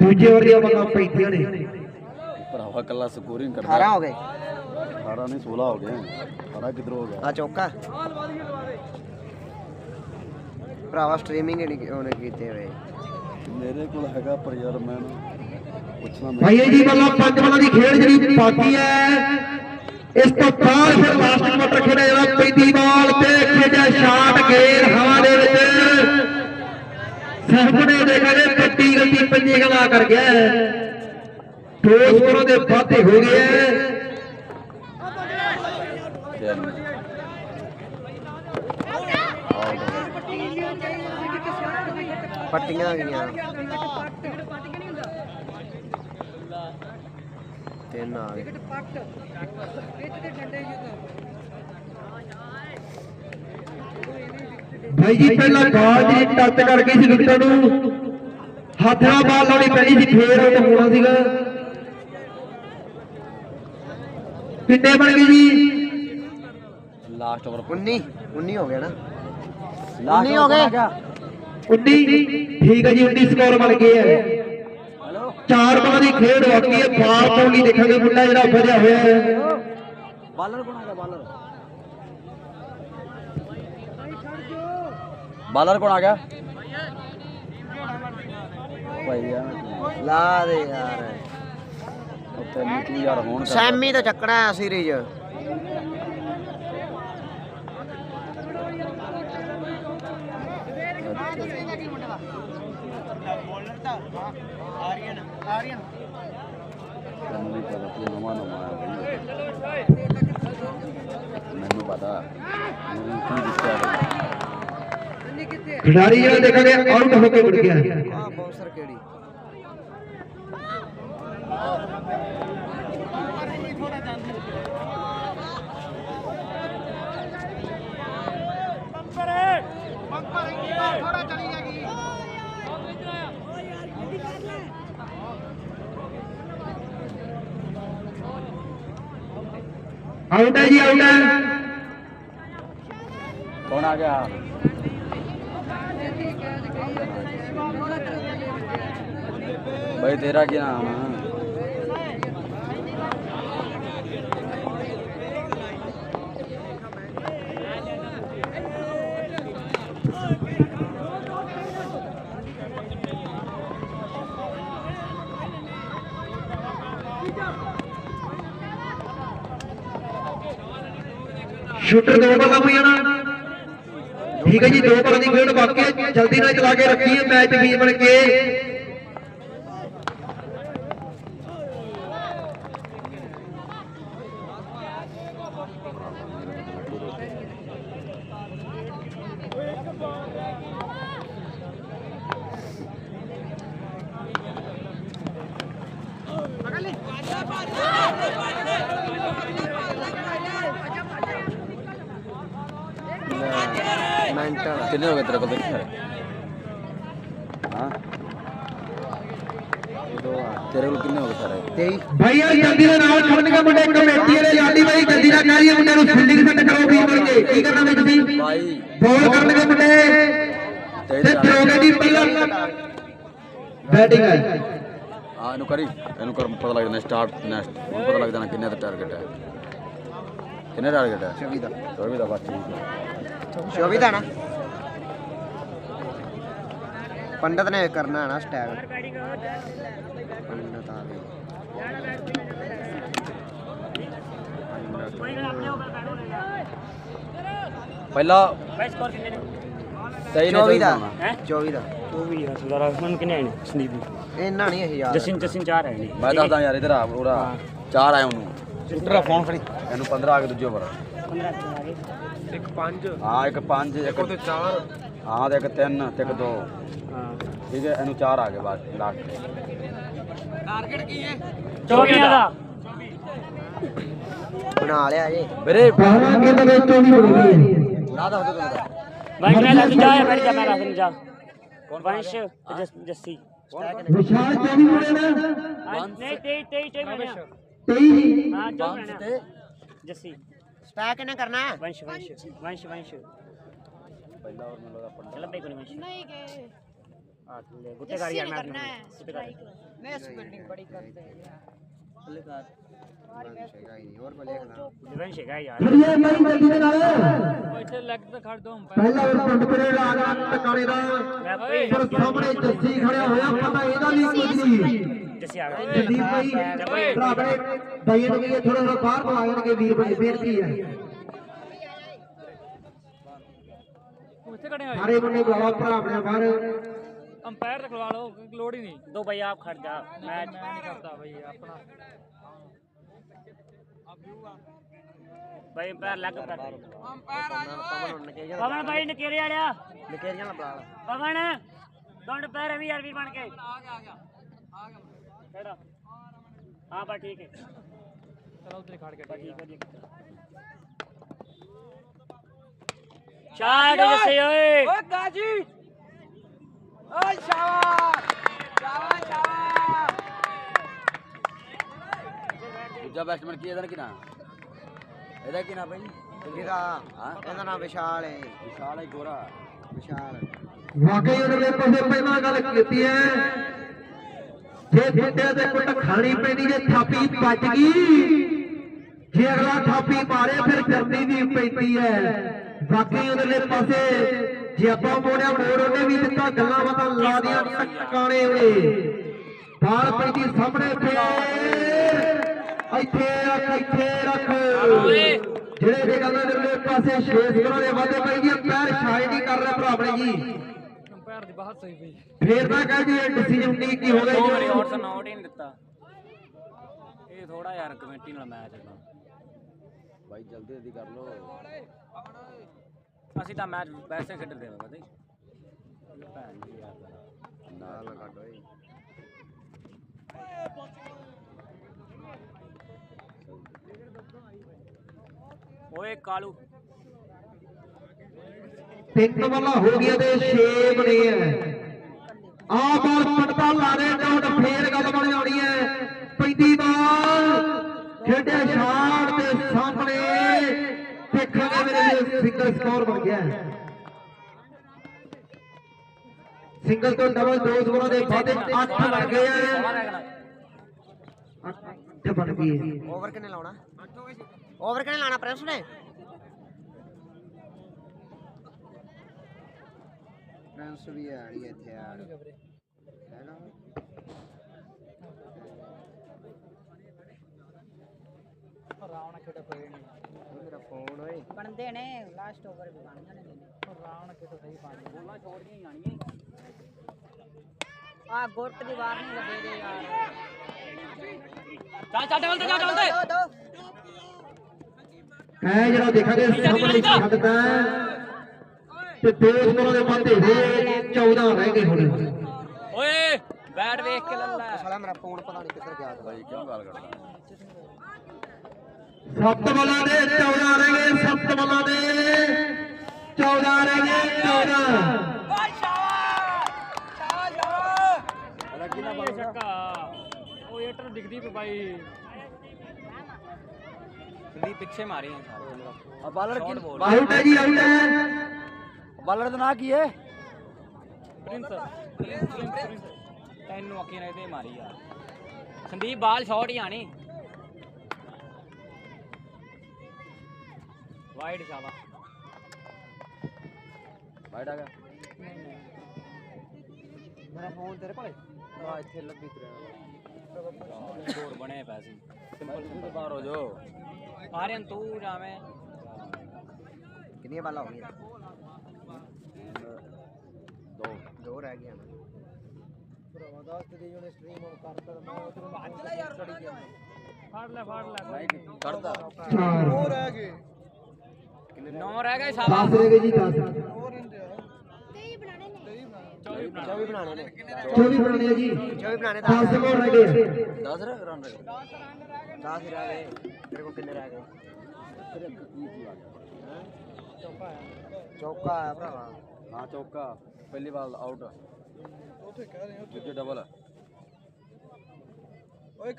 ਦੂਜੇ ਓਵਰ ਦੀਆਂ ਬੱਲਾਂ ਪੈਂਦੀਆਂ ਨੇ ਭਰਾਵਾ ਕੱਲਾ ਸਕੋਰਿੰਗ ਕਰਦਾ। 18 ਹੋ ਗਏ। 18 ਨਹੀਂ 16 ਹੋ ਗਏ। 18 ਕਿਧਰ ਹੋ ਗਿਆ? ਆ ਚੌਕਾ। ਭਰਾਵਾ ਸਟ੍ਰੀਮਿੰਗ ਨਹੀਂ ਉਹਨੇ ਕੀਤੇ ਹੋਏ ਮੇਰੇ ਕੋਲ ਹੈਗਾ ਪਰ ਯਾਰ ਮੈਂ ਪੁੱਛਣਾ ਮੈਂ ਭਾਈ ਜੀ ਬੱਲਾਂ ਪੰਜ ਬੱਲਾਂ ਦੀ ਖੇਡ ਜਿਹੜੀ ਬਾਕੀ ਹੈ ਇਸ ਤੋਂ ਬਾਅਦ ਫਿਰ ਲਾਸਟ ਕੁਆਟਰ ਖੇਡਿਆ ਜਿਹੜਾ ਪੈਂਦੀ ਬਾਲ ਤੇ ਖੇਡਿਆ ਸ਼ਾਟ ਗੇਰ ਹਵਾ ਦੇ ਵਿੱਚ। ਸਾਹਮਣੇ ਦੇਖਾ ਜੇ ਕੱਟੀ ਗੱਡੀ ਪੰਜੇ ਗਲਾ ਕਰ ਗਿਆ ਹੈ। ਦੋ ਵਾਧੇ ਹੋ ਗਏ। ਪੱਟੀਆਂ ਗਈਆਂ ਤਿੰਨ ਆ ਗਏ ਭਾਈ ਜੀ ਪਹਿਲਾਂ ਗਾਲ ਦੀ ਟੱਚ ਕਰ ਗਈ ਸੀ ਵਿਕਟਾਂ ਨੂੰ ਹੱਥ ਨਾਲ ਬਾਲ ਲਾਉਣੀ ਪੈਣੀ ਸੀ ਫੇਰ ਉਹ ਹੋਣਾ ਸੀਗਾ। ਕਿੰਨੇ ਬਣ ਗਏ ਜੀ? ਲਾਸਟ ਓਵਰ 19 19 ਹੋ ਗਿਆ ਨਾ। ਲਾਸਟ 19 ਹੋ ਗਏ। 19 ਠੀਕ ਹੈ ਜੀ 19 ਸਕੋਰ ਬਣ ਗਏ ਹੈ। ਚਾਰ ਬਾਲਾਂ ਦੀ ਖੇਡ ਬਾਕੀ ਹੈ ਬਾਲ ਪਾਉਣ ਲਈ ਦੇਖਾਂਗੇ ਮੁੰਡਾ ਜਿਹੜਾ ਵਧਿਆ ਹੋਇਆ ਹੈ। ਬਾਲਰ ਕੌਣ ਆ ਗਿਆ ਬਾਲਰ ਬਾਲਰ ਕੌਣ ਆ ਗਿਆ? ਭਾਈ ਯਾਰ ਲਾ ਦੇ ਯਾਰ। ਉੱਤੇ ਨਿਕਲੀ ਯਾਰ ਹੋਣ ਕਰ ਸੈਮੀ ਤੋਂ ਚੱਕਣਾ ਸੀਰੀਜ਼ ਮੈਨੂੰ ਨਹੀਂ ਪਤਾ ਕਿ ਨਵਾਂ ਨਵਾਂ ਆਇਆ ਬਈ ਮੈਨੂੰ ਪਤਾ। ਮੈਨੂੰ ਕੀ ਦਿੱਤਾ। ਖਿਡਾਰੀ ਜਿਹੜਾ ਦੇਖਾਂਗੇ ਆਊਟ ਹੋ ਕੇ ਮੁੜ ਗਿਆ ਆ ਬਾਉਂਸਰ ਕਿਹੜੀ ਆਊਟ ਹੈ ਜੀ ਆਊਟ ਹੈ ਕੌਣ ਆ ਗਿਆ ਭਾਈ ਤੇਰਾ ਕੀ ਨਾਮ ਹੈ ਸ਼ੂਟਰ ਦੋ ਬਾਲਾਂ ਹੋਈਆਂ ਨਾ ਠੀਕ ਹੈ ਜੀ, ਦੋ ਬਾਲਾਂ ਦੀ ਖੇਡ ਬਾਕੀ ਜਲਦੀ ਨਾਲ ਚਲਾ ਕੇ ਰੱਖੀ ਮੈਚ ਵੀ ਬਣ ਕੇ। ਮੈਂਟਲ ਕਿੰਨੇ ਹੋ ਗਏ ਤੇਰੇ ਕੋਲ ਹਾਂ। ਦੋ ਆ। ਤੇਰੇ ਕੋਲ ਕਿੰਨੇ ਹੋ ਗਏ ਸਾਰੇ? 23 ਭਾਈ ਯਾਰ ਜਲਦੀ ਦੇ ਨਾਲ ਖੜਨਗੇ ਮੁੰਡੇ ਕਮੇਟੀ ਵਾਲੇ ਲਾਡੀ ਭਾਈ ਜਲਦੀ ਨਾਲ ਕਰੀਏ ਮੁੰਡੇ ਨੂੰ ਫੀਲਡਿੰਗ ਸੈੱਟ ਕਰੋ ਵੀ ਬਣ ਕੇ। ਕੀ ਕਰਨਾ ਵੀ ਤੁਸੀਂ? ਭਾਈ ਬੋਲ ਕਰਨਗੇ ਮੁੰਡੇ। ਤੇ ਥਰੋਗੇ ਦੀ ਪਹਿਲਾਂ। ਬੈਟਿੰਗ ਹੈ। ਆ ਇਹਨੂੰ ਕਰੀ। ਇਹਨੂੰ ਕਰ ਪਤਾ ਲੱਗ ਜਾਣਾ ਸਟਾਰਟ ਨੈਕਸਟ ਹੁਣ ਪਤਾ ਲੱਗ ਜਾਣਾ ਕਿੰਨੇ ਦਾ ਟਾਰਗੇਟ ਹੈ। ਕਿੰਨੇ ਟਾਰਗੇਟ ਹੈ? 24 ਦਾ। 24 ਦਾ ਬਸ ਠੀਕ ਹੈ 24 ਦਾ ਨਾ ਪੰਡਤ ਨੇ ਕਰਨਾ ਹੈ ਨਾ ਸਟੈਗ ਪੰਡਤ ਆ ਗਏ। ਪਹਿਲਾ ਸਹੀ ਨੇ 24 ਦਾ। ਹੈਂ? 24 ਦਾ। ਉਹ ਵੀ ਨਹੀਂ ਸੁਧਾਰਾ ਮੈਨੂੰ ਕਿੰਨੇ ਆਏ ਨੇ ਸੰਦੀਪ ਨੂੰ ਇੰਨਾ ਨਹੀਂ ਇਹ ਯਾਰ। ਜਸਿਨ ਜਸਿਨ ਚਾਰ ਆਏ ਨੇ। ਮੈਂ ਦੱਸਦਾ ਯਾਰ ਇਧਰ ਆ ਉਹਦਾ ਚਾਰ ਆਏ ਉਹਨੂੰ। ਸ਼ੂਟਰ ਫੋਨ ਫੜੀ ਇਹਨੂੰ 15 ਆ ਗਏ ਦੂਜੇ ਓਵਰ 15 ਕਿੰਨੇ ਆ ਗਏ। ਹਾਂ ਇੱਕ 5 ਇੱਕ ਤੇ 4 ਹਾਂ ਤੇ ਇੱਕ 3 ਤੇ ਇੱਕ 2 ਹਾਂ। ਠੀਕ ਹੈ ਇਹਨੂੰ ਚਾਰ ਆ ਗਏ ਬਾਅਦ ਲਾਸਟ ਚੌਵੀਆਂ ਦਾ। ਬਣਾ ਲਿਆ ਜੇ। ਵੀਰੇ 12 ਗੇਂਦ ਦੇ ਵਿੱਚੋਂ ਨਹੀਂ ਬਣਦੀ ਹੈ ਨਾ ਦੱਸ ਦੇ ਮੈਂ ਲੱਗ ਜਾ ਬੈਠ ਜਾ ਮੈਂ ਲੱਗ ਜਾ। ਵੰਸ਼ ਜਸ- ਜੱਸੀ। ਵਿਸ਼ਾਲ 24 ਮੁੰਡੇ ਨਾ ਹਾਂ, ਨਹੀਂ 23 23 23 ਮੈਂ 23 ਹਾਂ ਜੋ ਬੰਦ ਮੈਂ ਤੇ ਜੱਸੀ। ਸਟਾਕ ਕਿੰਨਾ ਕਰਨਾ? ਵੰਸ਼ ਵੰਸ਼ ਵੰਸ਼ ਵੰਸ਼। ਪਹਿਲਾ ਹੋਰ ਮੈਨੂੰ ਲੱਗਾ ਪੰਡਾ ਚੱਲ ਕੋਈ ਵੰਸ਼। ਨਹੀਂ ਗਏ ਆ ਲੈ ਗੁੱਟੇ ਕਰ ਯਾਰ ਮੈਂ ਕਰਨਾ ਹੈ ਮੈਂ ਸਪੀਡਿੰਗ ਬੜੀ ਕਰਦੇ ਯਾਰ ਹੈਗਾ ਹੀ ਨਹੀਂ ਹੋਰ ਕੋ ਲਿਖ ਲਾ ਵੰਸ਼ ਯਾਰ। ਪਹਿਲਾ ਉਹ ਟੁੱਟ ਪੜੇ ਰਾਜਾ ਟਕਾਣੇ ਦਾ। ਪਰ ਸਾਹਮਣੇ ਜੱਸੀ ਖੜਿਆ ਹੋਇਆ ਪਤਾ ਇਹਦਾ ਵੀ ਕੁਝ ਨਹੀਂ। जैसे आ गए ਜਦੀਪ ਭਾਈ ਭਰਾ ਆਪਣੇ ਭਾਈਆਂ ਨੂੰ ਵੀ ਥੋੜਾ ਥੋੜਾ ਬਾਹਰ ਤੋਂ ਆ ਜਾਣਗੇ ਵੀਰ ਭਾਈ ਬੇਨਤੀ ਹੈ ਸਾਰੇ ਬੰਦੇ ਬੁਲਾਓ ਭਰਾ ਆਪਣੇ ਬਾਹਰ ਅੰਪਾਇਰ ਰਖਵਾ ਲਓ ਕੋਈ ਲੋੜ ਹੀ ਨਹੀਂ दो भाई आप खड़ जा मैच ਮੈਂ ਨਹੀਂ ਕਰਦਾ ਬਈ ਆਪਣਾ भाई पैर लग कर ਪਵਨ ਹੁਣ ਨਕੇ ਜਾਣਾ पवन भाई नकेरे आया ਨਕੇ ਜਾਣਾ ਬੁਲਾ ਲਾ पवन दंड पैर है भी यार भी बन के आ गया आ गया ਕਿਹੜਾ ਹਾਂ ਬਾ ਠੀਕ ਹੈ। ਚਲੋ ਉਧਰ ਖੜ ਕੇ ਠੀਕ ਵਧੀਆ। ਕੀਤਾ ਸ਼ਾਟ ਜੱਸੇ ਓਏ। ਓਏ ਗਾਜੀ ਓਏ ਸ਼ਾਬਾਸ਼। ਸ਼ਾਬਾਸ਼ ਸ਼ਾਬਾਸ਼। ਦੂਜਾ ਬੈਟਸਮੈਨ ਕੀ ਇਹਦਾ ਕੀ ਨਾਮ? ਇਹਦਾ ਕੀ ਨਾਮ ਭਾਈ ਇਹਦਾ ਹਾਂ। ਇਹਦਾ ਨਾਮ ਵਿਸ਼ਾਲ ਹੈ। ਵਿਸ਼ਾਲ ਹੈ ਗੋਰਾ। ਵਿਸ਼ਾਲ ਵਾਕਈ ਉਹਨੇ ਮੇਰੇ ਕੋਲ ਪਹਿਲਾਂ ਗੱਲ ਕੀਤੀ ਹੈ। ਜੇ ਫੁੱਟਿਆ ਤੇ ਕੁੱਟ ਖਾਣੀ ਪੈਂਦੀ ਜੇ ਥਾਪੀ ਵੱਜ ਗਈ। ਜੇ ਅਗਲਾ ਥਾਪੀ ਮਾਰੇ ਫਿਰ ਜਰਨੀ ਵੀ ਪੈਂਦੀ ਹੈ ਬਾਕੀ ਉਹਦੇ ਪਾਸੇ ਜੇ ਆਪਾਂ ਮੋੜਿਆ ਮੋੜ ਉਹਨੇ ਵੀ ਦਿੱਤਾ ਗੱਲਾਂ ਬਾਤਾਂ ਲਾ ਦੀਆਂ ਟਕਾਣੇ ਉਹਨੇ। ਬਾਲ ਪੈਂਦੀ ਸਾਹਮਣੇ ਫੇਰ। ਇੱਥੇ ਰੱਖ ਇੱਥੇ ਰੱਖ। ਜਿਹੜੇ ਵੀ ਗੱਲਾਂ ਦੇ ਪਾਸੇ ਛੇ ਸਕਰਾਂ ਦੇ ਵਾਧੇ ਪਈ ਜੀ ਪੈਰ ਛਾਈ ਨਹੀਂ ਕਰ ਰਿਹਾ ਭਰਾ ਆਪਣੇ ਜੀ। ਘਰ ਦੀ ਬਾਤ ਸਹੀ ਪਈ। ਫੇਰ ਨਾ ਕਹਿ ਵੀ ਇਹ ਡਿਸੀਜਨ ਨਹੀਂ ਕੀ ਹੋ ਦੋ ਵਾਰੀ ਗਿਆ ਔਰ ਤਾਂ ਨੌਟ ਹੀ ਨਹੀਂ ਦਿੱਤਾ। ਇਹ ਥੋੜਾ ਯਾਰ ਕਮੇਟੀ ਨਾਲ ਮੈਚ ਹੈਗਾ ਬਾਈ ਜਲਦੀ ਜਲਦੀ ਕਰ ਲੋ ਅਸੀਂ ਤਾਂ ਮੈਚ ਵੈਸੇ ਖੇਡ ਦੇ ਬਾਬਾ ਜੀ। ਭੈਣ ਜੀ ਯਾਰ ਨਾਲ ਕੱਢ ਓਏ ਓਏ ਕਾਲੂ। ਤਿੰਨ ਵਾਲਾ ਹੋ ਗਿਆ ਤੇ 6 ਬਣੇ ਐ ਆ ਬਾਲ ਪੜਤਾ ਲਾਰੇ ਡਾਊਟ ਫੇਰ ਗੱਲ ਬਣ ਜਾਣੀ ਐ। ਪੈਂਦੀ ਬਾਲ ਖੇਡਿਆ ਸ਼ਾਟ ਤੇ ਸਾਹਮਣੇ। ਦੇਖਾਂਗੇ ਮੇਰੇ ਸਿੰਗਲ ਸਕੋਰ ਬਣ ਗਿਆ। ਸਿੰਗਲ ਤੋਂ ਡਬਲ ਦੋ ਸਕੋਰਾਂ ਦੇ ਵਾਧੇ 8 ਬਣ ਗਏ ਐ 8 ਬਣ ਗਏ। ਓਵਰ ਕਿੰਨੇ ਲਾਉਣਾ? ਓਵਰ ਕਿੰਨੇ ਲਾਣਾ ਪ੍ਰੈਸ ਨੇ ਪ੍ਰੈਸ ਵੀ ਆ ਰਹੀ ਇੱਥੇ ਆ। ਹੈਗਾ ਰਾਵਣ ਖੇਡ ਪਏ ਨਹੀਂ। ਉਹ ਮੇਰਾ ਫੋਨ ਓਏ। ਬਣਦੇ ਨੇ ਲਾਸਟ ਓਵਰ ਵੀ ਬਣ ਜਾਣੇ ਨੇ। ਰਾਵਣ ਖੇਡ ਸਹੀ ਪਾਣੀ ਬੋਲਾਂ ਛੋੜੀਆਂ ਹੀ ਆਣੀਆਂ ਆ ਗੁਰਟ ਦੀ ਵਾਰ ਨਹੀਂ ਲੱਗੇ ਦੇ ਯਾਰ ਚੱਲ ਚੱਲ ਡਬਲ ਤੇ ਜਾ ਡਬਲ ਤੇ ਦੋ। ਦੋ ਹੈ ਜਿਹੜਾ ਦੇਖਾਂਗੇ ਸਾਹਮਣੇ ਛੱਡਦਾ ਤੇ ਦੋ ਸਕੋਰਾਂ ਦੇ ਵਾਧੇ ਹੋਏ 14 ਰਹਿ ਗਏ ਹੁਣ। ਓਏ ਬੈਟ ਵੇਖ ਕੇ ਲੱਲਾ। ਸਾਲਾ ਮੇਰਾ ਫੋਨ ਪਤਾ ਨਹੀਂ ਕਿੱਧਰ ਗਿਆ। ਭਾਈ ਕਿਉਂ ਗੱਲ ਕਰਦਾ? ਸੱਤ ਬਲਾਂ ਦੇ 14 ਰਹਿ ਗਏ ਸੱਤ ਬਲਾਂ ਦੇ 14 ਰਹਿ ਗਏ 14 ਇਹਦਾ ਕੀ ਨਾਂ ਇਹ ਛੱਕਾ ਉਹ ਏਟਰ ਦਿਖਦੀ ਪਈ ਬਾਈ। ਵੀ ਪਿੱਛੇ ਮਾਰੀ ਆ ਸਾਰੇ ਬਾਲਰ ਕੀ ਆਊਟ ਹੈ ਜੀ ਆਊਟ ਹੈ। ਬਾਲਰ ਦਾ ਨਾਂ ਕੀ ਹੈ ਪ੍ਰਿੰਸ ਤੈਨੂੰ ਅੱਖੀ ਨੇ ਤੇ ਮਾਰੀ ਆ ਸੰਦੀਪ ਬਾਲ ਸ਼ਾਟ ਹੀ ਆਣੀ ਵਾਈਡ ਸ਼ਾਬਾ ਬਾਈਟ ਆ ਗਿਆ ਮੇਰਾ ਫੋਨ ਤੇਰੇ ਕੋਲੇ ਆ ਇੱਥੇ ਲੱਭੀ ਤੇਰਾ ਸਕੋਰ ਬਣੇ ਪਏ ਸੀ ਸਿੰਪਲ ਤੂੰ ਬਾਹਰ ਹੋ ਜਾਓ ਆਰਿਅਨ ਤੂੰ ਜਾਵੇਂ ਕਿੰਨੀਆਂ ਬਾਲਾਂ ਹੋ ਗਈਆਂ ਦੋ ਦੋ ਰਹਿ ਗਈਆਂ ਨੇ। ਫੜ ਲੈ ਫੜ ਲੈ। ਨਹੀਂ ਕਰਦਾ 4 ਨੌ ਰਹਿ ਗਏ? ਸ਼ਾਬਾ 10 ਰਹਿ ਗਏ ਜੀ 10 24 ਬਣਾਣੇ ਨੇ। 24 ਬਣਾਣੇ ਆ ਜੀ। 24 ਬਣਾਣੇ 10 ਸਕੋਰ ਰਹਿ ਗਏ। 10 ਰਨ ਰਹਿ ਗਏ। 10 ਹੀ ਰਹਿ ਗਏ। ਤੇਰੇ ਕੋਲ ਕਿੰਨੇ ਰਹਿ ਗਏ? ਚੌਕਾ ਆ ਭਰਾਵਾ। ਹਾਂ ਚੌਕਾ ਪਹਿਲੀ ਬਾਲ ਆਊਟ ਦੂਜੇ ਡਬਲ ਓਏ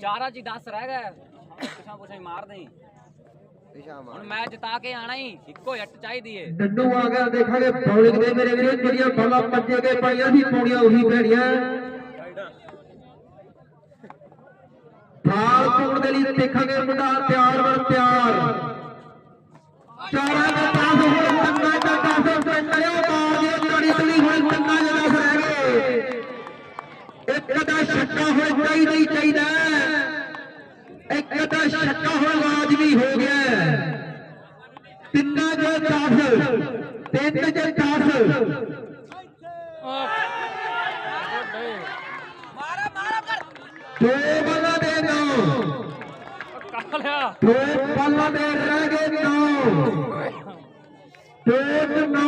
ਚਾਰਾਂ ਚ 10 ਰਹਿ ਗਏ। ਕੁਛਾਂ ਹੀ ਮਾਰ ਦੇਈ। ਨਿਸ਼ਾਨ ਹੁਣ ਮੈਚ ਜਿਤਾ ਕੇ ਆਣਾ ਹੀ ਇੱਕੋ ਜੱਟ ਚਾਹੀਦੀ ਏ। ਡੱਡੂ ਆ ਗਿਆ ਦੇਖਾਂਗੇ ਬੌਲਿੰਗ ਦੇ ਮੇਰੇ ਵੀਰੇ ਜਿਹੜੀਆਂ ਬਾਲਾਂ ਪੰਜੇ ਕੇ ਪਾਈਆਂ ਸੀ ਪੌਣੀਆਂ ਉਹੀ ਪੈਣੀਆਂ। ਫਾਲ ਪਾਉਣ ਦੇ ਲਈ ਦੇਖਾਂਗੇ ਮੁੰਡਾ ਤਿਆਰ ਵਰ ਤਿਆਰ। ਚਾਰਾਂ ਦਾ ਪਾਸ ਹੁਣ ਕੰਨਾ ਦਾ ਪਾਸ ਤੇ ਕਰਿਓ ਬਾਲ ਦੀ ਜੜੀ ਤਲੀ ਹੁਣ ਕੰਨਾ ਜਿਹੜਾ ਰਹਿ ਗਏ ਇੱਕ ਦਾ ਛੱਕਾ ਹੋਣਾ ਚਾਹੀਦਾ ਹੀ ਚਾਹੀਦਾ। ਇੱਕ ਦਾ ਛੱਕਾ ਹੋਣਾ ਲਾਜ਼ਮੀ ਹੋ ਗਿਆ। ਤਿੰਨਾਂ ਦੇ 10 ਤਿੰਨ ਦੇ 10 ਦੋ ਬਾਲਾਂ ਦੇ 9 ਕਾਲਿਆ ਦੋ ਬਾਲਾਂ ਦੇ ਰਹਿ ਗਏ 9 ਦੋ ਤੇ 9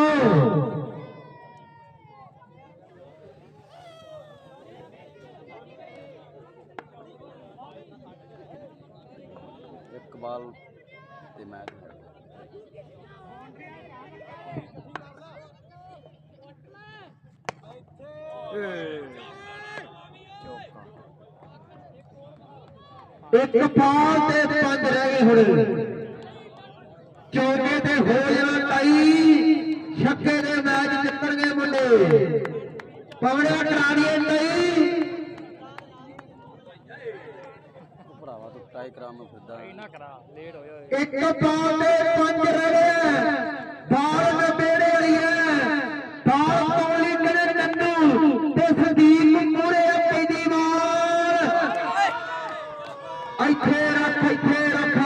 ਇੱਕ ਬਾਲ ਤੇ ਮੈਚ ਇੱਕ ਬਾਲ ਤੇ ਪੰਜ ਰਹਿ ਗਏ ਹੁਣ। ਚੌਕੇ ਤੇ ਹੋ ਜਾਣਾ ਟਾਈ, ਛੱਕੇ ਦੇ ਮੈਚ ਜਿੱਤਣਗੇ ਮੁੰਡੇ। ਪਵੜਿਆ ਕਰਾੜੀਏ ਟਾਈ ਉਹ ਭਰਾਵਾ ਤੂੰ ਟਾਈ ਕਰਾਉਣ ਨੂੰ ਫਿਰਦਾ। ਇਹ ਨਾ ਕਰਾ ਲੇਟ ਹੋਏ ਹੋਏ। ਇੱਕ ਬਾਲ ਤੇ ਪੰਜ ਰਹਿ ਗਏ ਆ। ਬਾਲ ਨਵੇੜੇ ਵਾਲੀ ਹੈ ਬਾਲ ਕੌਲੀ ਕਰੇ ਨੰਨੂ ਤੇ ਸੰਦੀਪ ਮੂਰੇ ਪੈਦੀ ਮਾਰ। ਇੱਥੇ ਰੱਖ ਇੱਥੇ ਰੱਖ।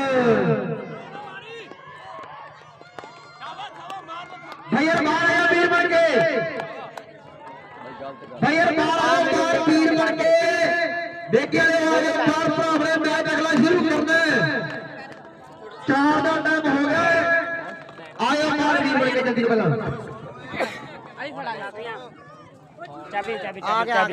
ਭਈਰ ਬਾਲ ਆਇਆ ਵੀਰ ਬਣ ਕੇ। ਬਈ ਗਲਤ ਗੱਲ। ਭਈਰ ਬਾਲ ਆਇਆ ਬਾਲ ਵੀਰ ਬਣ ਕੇ। ਦੇਖਿਆ ਨੇ ਆਗੇ ਚਾਰ ਭਰਾਵਰੇ ਮੈਚ ਅਗਲਾ ਸ਼ੁਰੂ ਕਰਨਾ ਹੈ। ਚਾਰ ਦਾ ਟਾਈਮ ਹੋ ਗਿਆ ਹੈ। ਆਇਓ ਜਲਦੀ ਪਹਿਲਾਂ ਚਾਬੀ ਚਾਬੀ ਚਾਬੀ ਗਿਆ।